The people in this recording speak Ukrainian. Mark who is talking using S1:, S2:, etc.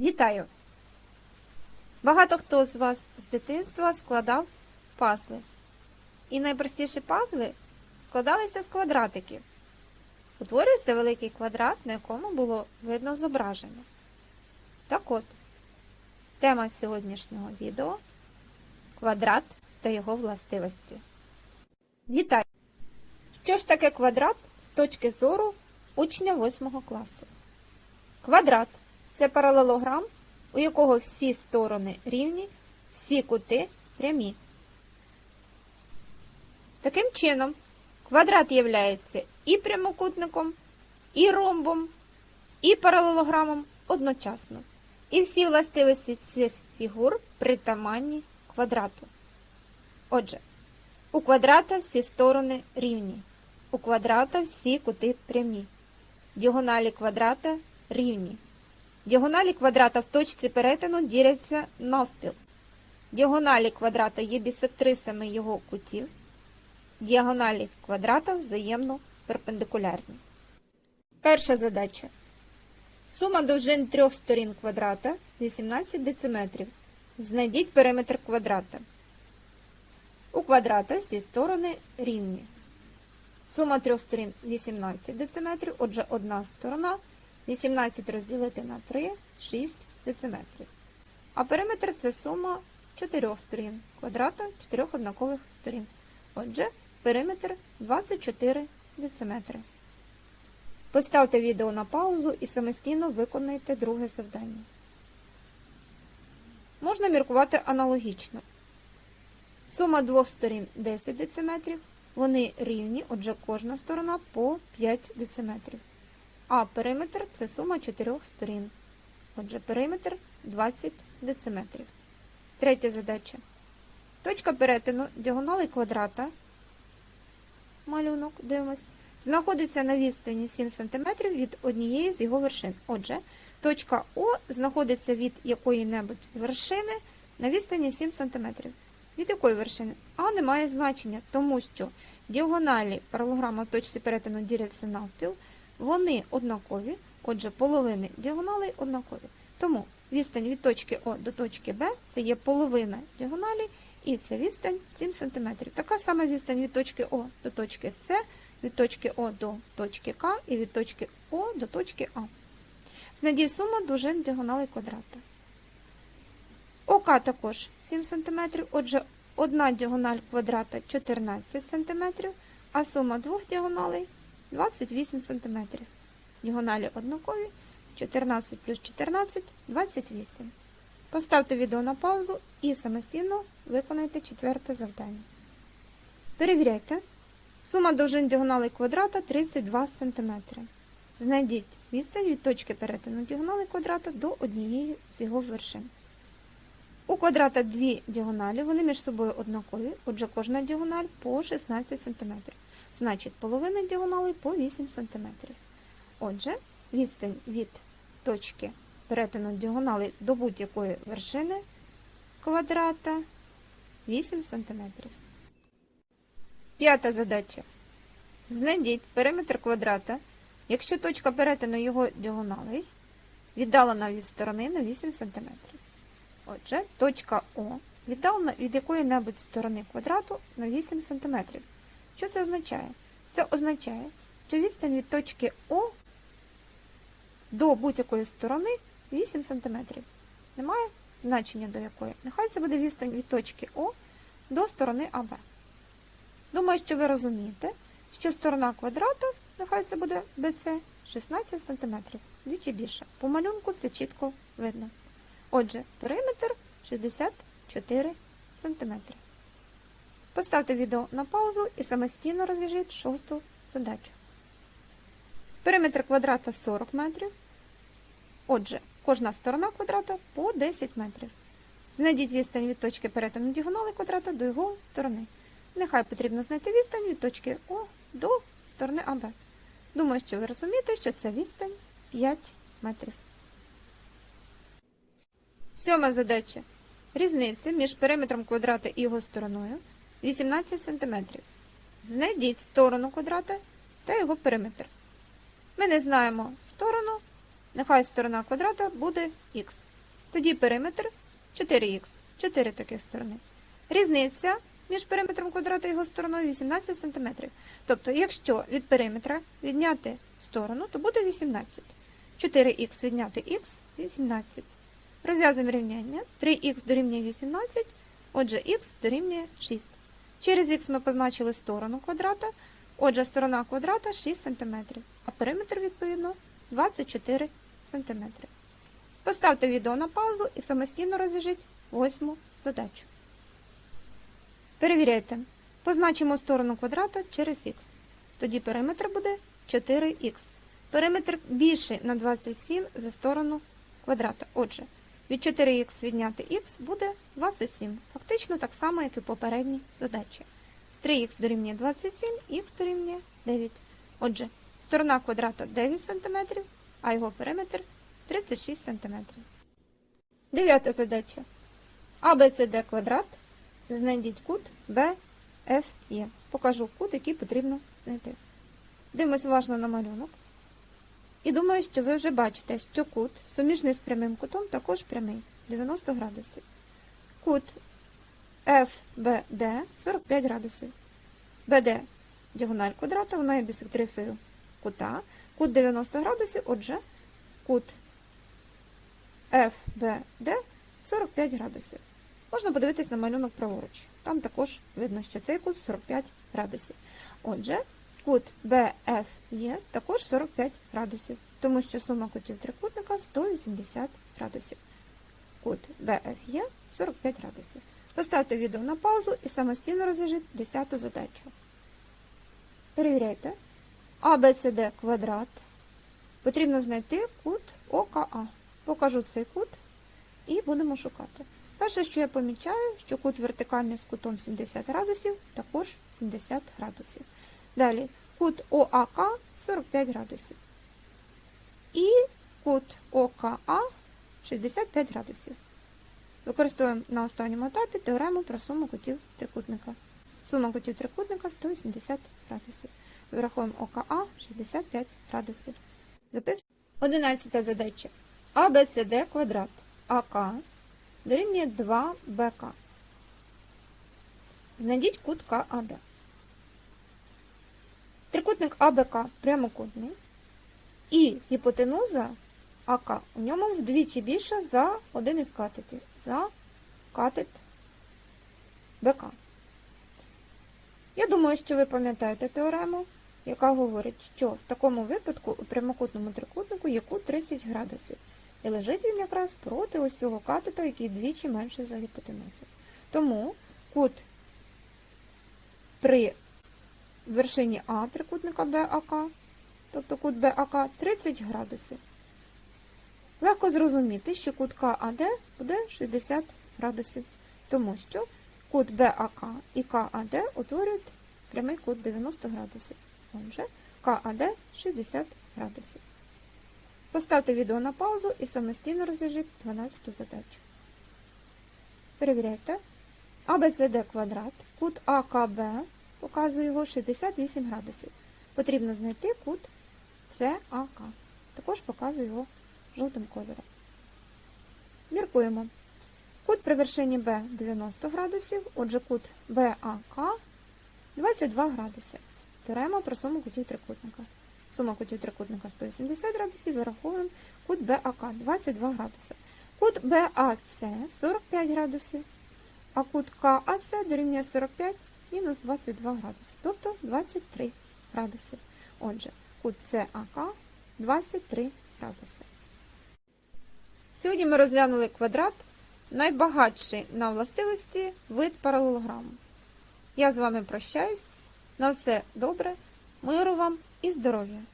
S1: Вітаю! Багато хто з вас з дитинства складав пазли. І найпростіші пазли складалися з квадратиків. Утворюється великий квадрат, на якому було видно зображення. Так от, тема сьогоднішнього відео квадрат та його властивості. Вітаю! Що ж таке квадрат з точки зору учня 8 класу? Квадрат це паралелограм, у якого всі сторони рівні, всі кути прямі. Таким чином, квадрат являється і прямокутником, і ромбом, і паралелограмом одночасно. І всі властивості цих фігур притаманні квадрату. Отже, у квадрата всі сторони рівні, у квадрата всі кути прямі, діагоналі квадрата рівні. Діагоналі квадрата в точці перетину діляться навпіл. Діагоналі квадрата є бісектрисами його кутів. Діагоналі квадрата взаємно перпендикулярні. Перша задача. Сума довжин трьох сторін квадрата 18 дециметрів. Знайдіть периметр квадрата. У квадрата всі сторони рівні. Сума трьох сторін 18 дециметрів, отже, одна сторона 18 розділити на 3 6 дециметрів. А периметр це сума чотирьох сторін квадрата чотирьох однакових сторін. Отже, периметр 24 дециметри. Поставте відео на паузу і самостійно виконайте друге завдання. Можна міркувати аналогічно. Сума двох сторін 10 дециметрів. Вони рівні, отже, кожна сторона по 5 дециметрів. А периметр це сума чотирьох сторін. Отже, периметр 20 дециметрів. Третя задача. Точка перетину діагонали квадрата. Малюнок, дивимось. Знаходиться на відстані 7 см від однієї з його вершин. Отже, точка О знаходиться від якої-небудь вершини на відстані 7 см. Від якої вершини? А не має значення, тому що діагоналі паралограма в точці перетину діляться навпіл, вони однакові, отже, половини діагоналей однакові. Тому відстань від точки О до точки Б це є половина діагоналі, і це відстань 7 см. Така сама відстань від точки О до точки С, від точки О до точки К і від точки О до точки А. Знайдіть суму довжин діагоналей квадрата. ОК також 7 см, отже, одна діагональ квадрата 14 см, а сума двох діагоналей 28 см. Діагоналі однакові 14 плюс 14 28. Поставте відео на паузу і самостійно виконайте четверте завдання. Перевіряйте. Сума довжин діагоналей квадрата 32 см. Знайдіть відстань від точки перетину діагонали квадрата до однієї з його вершин. У квадрата дві діагоналі, вони між собою однакові, отже, кожна діагональ по 16 см. Значить, половина діагоналей по 8 см. Отже, відстань від точки перетину діагонали до будь-якої вершини квадрата 8 см. П'ята задача. Знайдіть периметр квадрата, якщо точка перетину його діагоналей віддалена від сторони на 8 см. Отже, точка О віддалена від якої-небудь сторони квадрату на 8 см. Що це означає? Це означає, що відстань від точки О до будь-якої сторони 8 см. Немає значення до якої. Нехай це буде відстань від точки О до сторони АБ. Думаю, що ви розумієте, що сторона квадрата, нехай це буде BC, 16 см. Двічі більше. По малюнку це чітко видно. Отже, периметр 64 см. Поставте відео на паузу і самостійно розв'яжіть шосту задачу. Периметр квадрата 40 метрів. Отже, кожна сторона квадрата по 10 метрів. Знайдіть відстань від точки перетину діагонали квадрата до його сторони. Нехай потрібно знайти відстань від точки О до сторони АБ. Думаю, що ви розумієте, що це відстань 5 метрів. Сьома задача. Різниця між периметром квадрата і його стороною 18 см. Знайдіть сторону квадрата та його периметр. Ми не знаємо сторону, Нехай сторона квадрата буде х. Тоді периметр 4х. 4 таких сторони. Різниця між периметром квадрата і його стороною 18 см. Тобто, якщо від периметра відняти сторону, то буде 18. 4х відняти х 18. Розв'язуємо рівняння. 3х дорівнює 18, отже х дорівнює 6. Через х ми позначили сторону квадрата, отже сторона квадрата 6 см, а периметр, відповідно, 24 см. Поставте відео на паузу і самостійно розв'яжіть восьму задачу. Перевіряйте. Позначимо сторону квадрата через х. Тоді периметр буде 4х. Периметр більший на 27 за сторону квадрата. Отже, від 4х відняти х буде 27. Фактично так само, як і в попередній задачі. 3х дорівнює 27, х дорівнює 9. Отже, сторона квадрата 9 см, а його периметр 36 см. Дев'ята задача. АБЦД квадрат. Знайдіть кут BFE. Покажу кут, який потрібно знайти. Дивимось уважно на малюнок. І думаю, що ви вже бачите, що кут, суміжний з прямим кутом, також прямий 90 градусів. Кут FBD 45 градусів. BD діагональ квадрата, вона є бісектрисою кута. Кут 90 градусів, отже, кут FBD 45 градусів. Можна подивитись на малюнок праворуч. Там також видно, що цей кут 45 градусів. Отже, кут BFE також 45 градусів, тому що сума кутів трикутника 180 градусів. Кут BFE 45 градусів. Поставте відео на паузу і самостійно розв'яжіть 10 задачу. Перевіряйте. ABCD квадрат. Потрібно знайти кут ОКА. Покажу цей кут і будемо шукати. Перше, що я помічаю, що кут вертикальний з кутом 70 градусів, також 70 градусів. Далі кут ОАК 45 градусів. І кут ОКА 65 градусів. Використовуємо на останньому етапі теорему про суму кутів трикутника. Сума кутів трикутника 180 градусів. Вирахуємо ОКА 65 градусів. Записуємо. 11 задача. АБЦД квадрат АК дорівнює 2БК. Знайдіть кут КАД. Трикутник АБК прямокутний. І гіпотенуза АК у ньому вдвічі більша за один із катетів. За катет БК. Я думаю, що ви пам'ятаєте теорему, яка говорить, що в такому випадку у прямокутному трикутнику є кут 30 градусів. І лежить він якраз проти ось цього катета, який двічі менший за гіпотенузу. Тому кут при вершині А трикутника БАК, тобто кут БАК 30 градусів. Легко зрозуміти, що кут КАД буде 60 градусів, тому що кут БАК і КАД утворюють прямий кут 90 градусів. Отже, КАД 60 градусів. Поставте відео на паузу і самостійно розв'яжіть 12 задачу. Перевіряйте. АБЦД квадрат, кут АКБ, показую його 68 градусів. Потрібно знайти кут САК. Також показую його жовтим кольором. Міркуємо. Кут при вершині Б 90 градусів, отже кут БАК 22 градуси. Теорема про суму кутів трикутника. Сума кутів трикутника 180 градусів, вираховуємо кут БАК 22 градуси. Кут БАЦ 45 градусів, а кут КАЦ дорівнює 45 мінус 22 градуси, тобто 23 градуси. Отже, кут САК 23 градуси. Сьогодні ми розглянули квадрат, найбагатший на властивості вид паралелограму. Я з вами прощаюсь. На все добре, миру вам і здоров'я!